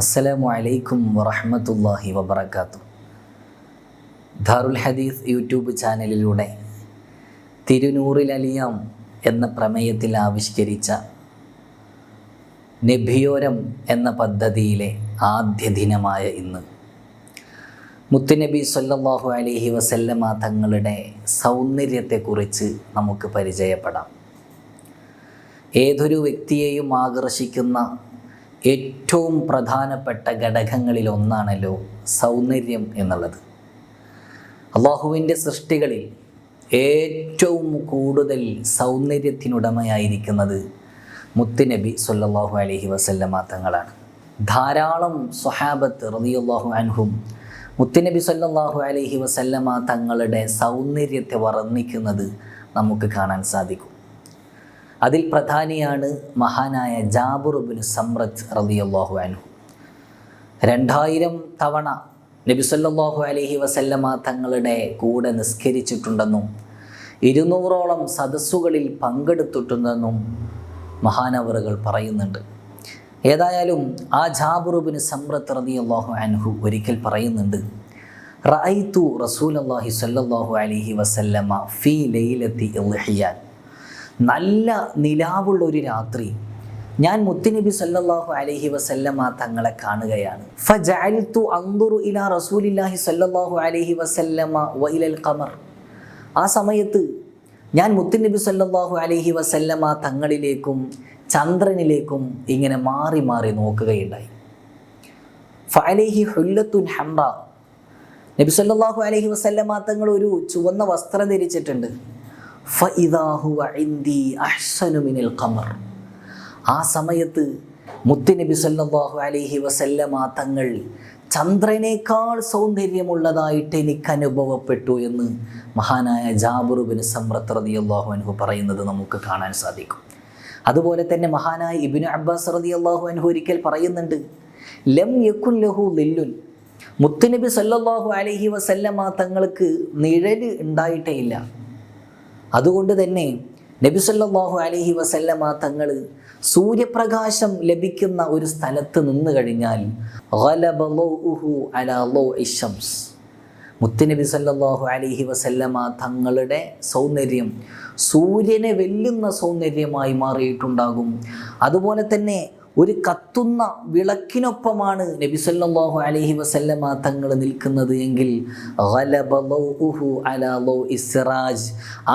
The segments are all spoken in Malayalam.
അസ്സലാമു അലൈക്കും വറഹമത്തല്ലാഹി വബർക്കാത്തു ധാറുൽ ഹദീസ് യൂട്യൂബ് ചാനലിലൂടെ തിരുനൂറിൽ അലിയാം എന്ന പ്രമേയത്തിൽ ആവിഷ്കരിച്ച നബിയോരം എന്ന പദ്ധതിയിലെ ആദ്യ ദിനമായ ഇന്ന്. മുത്തുനബി സല്ലല്ലാഹു അലൈഹി വസല്ലമ തങ്ങളുടെ സൗന്ദര്യത്തെക്കുറിച്ച് നമുക്ക് പരിചയപ്പെടാം. ഏതൊരു വ്യക്തിയെയും ആകർഷിക്കുന്ന ഏറ്റവും പ്രധാനപ്പെട്ട ഘടകങ്ങളിൽ ഒന്നാണല്ലോ സൗന്ദര്യം എന്നുള്ളത്. അള്ളാഹുവിന്റെ സൃഷ്ടികളിൽ ഏറ്റവും കൂടുതൽ സൗന്ദര്യത്തിനുടമയായിരിക്കുന്നത് മുത്തുനബി സല്ലാഹു അലഹി വസല്ലമ തങ്ങളാണ്. ധാരാളം സ്വഹാബത്ത് റളിയല്ലാഹു അൻഹും മുത്തുനബി സല്ലാഹു അലഹി വസല്ലമ തങ്ങളുടെ സൗന്ദര്യത്തെ വർണിക്കുന്നത് നമുക്ക് കാണാൻ സാധിക്കും. അതിൽ പ്രധാനിയാണ് മഹാനായ ജാബുറുബിൻ സമ്രത് റളിയല്ലാഹു അൻഹു. രണ്ടായിരം തവണ നബി അലഹി വസല്ലമ തങ്ങളുടെ കൂടെ നിസ്കരിച്ചിട്ടുണ്ടെന്നും ഇരുന്നൂറോളം സദസ്സുകളിൽ പങ്കെടുത്തിട്ടുണ്ടെന്നും മഹാനവറുകൾ പറയുന്നുണ്ട്. ഏതായാലും ആ ജാബുറുബിന് സമ്രത്ത് റളിയല്ലാഹു അൻഹു ഒരിക്കൽ പറയുന്നുണ്ട് റഅയ്തു റസൂലല്ലാഹി സല്ലാഹു അലൈഹി വസല്ലമ ഫീ ലൈലത്തി ഇൽഹിയാൻ നല്ല നിലാവുള്ള ഒരു രാത്രി. ഞാൻ മുത്തുനബി സല്ലാഹു അലഹി വസല്ലമ തങ്ങളെ കാണുകയാണ്. ഇലാ റസൂലില്ലാഹി സല്ലല്ലാഹു അലൈഹി വസല്ലമ വ ഇലൽ ഖമർ. ആ സമയത്ത് ഞാൻ മുത്തുനബി സല്ലല്ലാഹു അലൈഹി വസല്ലമ തങ്ങളിലേക്കും ചന്ദ്രനിലേക്കും ഇങ്ങനെ മാറി മാറി നോക്കുകയുണ്ടായി. ഫഅലൈഹി ഹുല്ലത്തുൻ ഹംറ. നബി സല്ലല്ലാഹു അലൈഹി വസല്ലമ തങ്ങൾ ഒരു ചുവന്ന വസ്ത്രം ധരിച്ചിട്ടുണ്ട്. ഖമർ. ആ സമയത്ത് മുത്തുനബി സല്ലാഹു അലൈഹി വസല്ലമ തങ്ങൾ ചന്ദ്രനേക്കാൾ സൗന്ദര്യമുള്ളതായിട്ട് എനിക്ക് അനുഭവപ്പെട്ടു എന്ന് മഹാനായ ജാബുറുബിൻ സമ്രത്ത് അള്ളാഹു അൻഹു പറയുന്നത് നമുക്ക് കാണാൻ സാധിക്കും. അതുപോലെ തന്നെ മഹാനായ ഇബിന് അബ്ബാസ് റതി അള്ളാഹു അൻഹു ഒരിക്കൽ പറയുന്നുണ്ട് ലം യക്കുൻ ലഹു ലില്ലുൻ. മുത്തുനബി സല്ലാഹു അലഹി വസല്ലമ തങ്ങൾക്ക് നിഴൽ ഉണ്ടായിട്ടേ ഇല്ല. അതുകൊണ്ട് തന്നെ നബിസല്ലാഹു അലഹി വസല്ലമ തങ്ങൾ സൂര്യപ്രകാശം ലഭിക്കുന്ന ഒരു സ്ഥലത്ത് നിന്ന് കഴിഞ്ഞാൽ മുത്തുനബി സല്ലാഹു അലഹി വസല്ലമ തങ്ങളുടെ സൗന്ദര്യം സൂര്യനെ വെല്ലുന്ന സൗന്ദര്യമായി മാറിയിട്ടുണ്ടാകും. അതുപോലെ തന്നെ ഒരു കത്തുന്ന വിളക്കിനൊപ്പമാണ് നബി സല്ലാഹു അലഹി വസല്ലമ തങ്ങൾ നിൽക്കുന്നത് എങ്കിൽ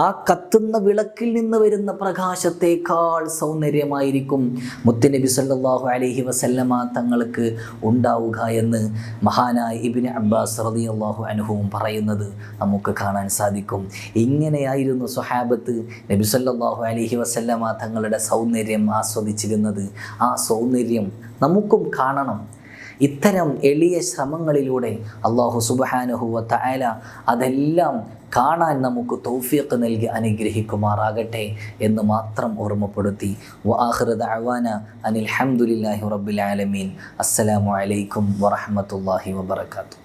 ആ കത്തുന്ന വിളക്കിൽ നിന്ന് വരുന്ന പ്രകാശത്തേക്കാൾ സൗന്ദര്യമായിരിക്കും മുത്തുനബി സല്ലാഹു അലഹി വസല്ലമ തങ്ങൾക്ക് ഉണ്ടാവുക എന്ന് മഹാനായ ഇബിന് അബ്ബാസ് റളിയല്ലാഹു അനുഭവം പറയുന്നത് നമുക്ക് കാണാൻ സാധിക്കും. ഇങ്ങനെയായിരുന്നു സുഹാബത്ത് നബി സല്ലാഹു അലഹി വസല്ലമ തങ്ങളുടെ സൗന്ദര്യം ആസ്വദിച്ചിരുന്നത്. ആ സൗന്ദര്യം നമുക്കും കാണണം. ഇത്തരം എളിയ ശ്രമങ്ങളിലൂടെ അള്ളാഹു സുബഹാനുഹുവ തആല അതെല്ലാം കാണാൻ നമുക്ക് തൗഫീഖ് നൽകി അനുഗ്രഹിക്കുമാറാകട്ടെ എന്ന് മാത്രം ഓർമ്മപ്പെടുത്തി. വാഹൃദ അവാന അനിൽ ഹംദുലില്ലാഹി റബ്ബിൽ ആലമീൻ. അസ്സലാമു അലൈക്കും വറഹ്മത്തുള്ളാഹി വബറകാതുഹു.